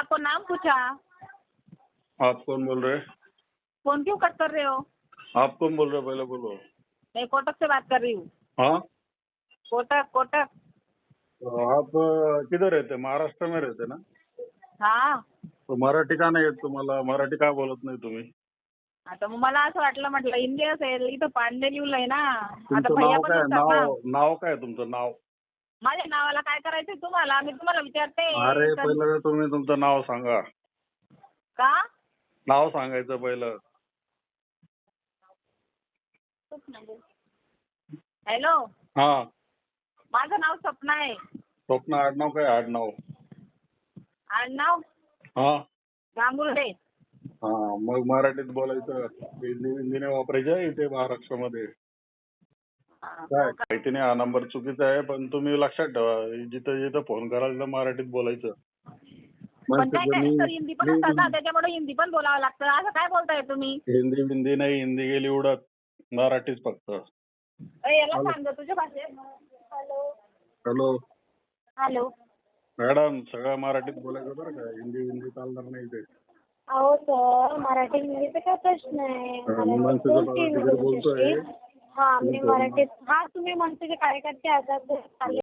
आपको नाम पूछा। आप कौन बोल रहे फोन क्यों कट कर रहे हो? आप कौन बोल रहे पहले बोलो। मैं कोटक से बात कर रही हूँ। हाँ? कोटक कोटक। तो आप किधर रहते? महाराष्ट्र में रहते ना? हा। तो मराठी का नाही येत तुम्हाला? मराठी का बोलत नाही तुम्ही? आता मग मला असं वाटलं म्हटलं हिंदी असेल इथं पांडे लिहिलंय ना. आता तुमचं भैया नाव पण काय? असतात ना नाव नाव काय तुमचं? नाव. माझ्या नावाला काय करायचंय तुम्हाला? मी तुम्हाला विचारते. अरे तर- पहिलं तुम्ही तुमचं नाव सांगा. का? नाव सांगायचं पहिलं. हॅलो? हा. माझं नाव सपना आहे. स्वप्न आडनाव काय? आडनाव. आडनाव? हा. गांगुर्डे. हा मग मराठीत बोलायचं. हिंदी हिंदी नाही वापरायचं इथे महाराष्ट्रामध्ये. माहिती नाही हा नंबर चुकीचा आहे पण तुम्ही लक्षात ठेवा जिथं जिथं फोन कराल तर मराठीत बोलायचं. पण काय माणसाचं काय मी- तर हिंदी पण असतात ना त्याच्यामुळे हिंदी पण बोलावं लागतं. असं काय बोलताय तुम्ही? हिंदी हिंदी नाही हिंदी गेली उडत. मराठीच फक्त. अय, याला सांग गं, तुझ्या भाषेत. हॅलो. हॅलो. हॅलो. मॅडम सगळं मराठीत बोलायचं बरं का? हिंदी हिंदी चालणार नाही ते अहो सर मराठी हिंदीचा काय प्रश्न आहे? माणसाचं बोलते बोलतोय. हा मी मराठीत हा तुम्ही मनसेचे कार्यकर्ते आहात. चालेल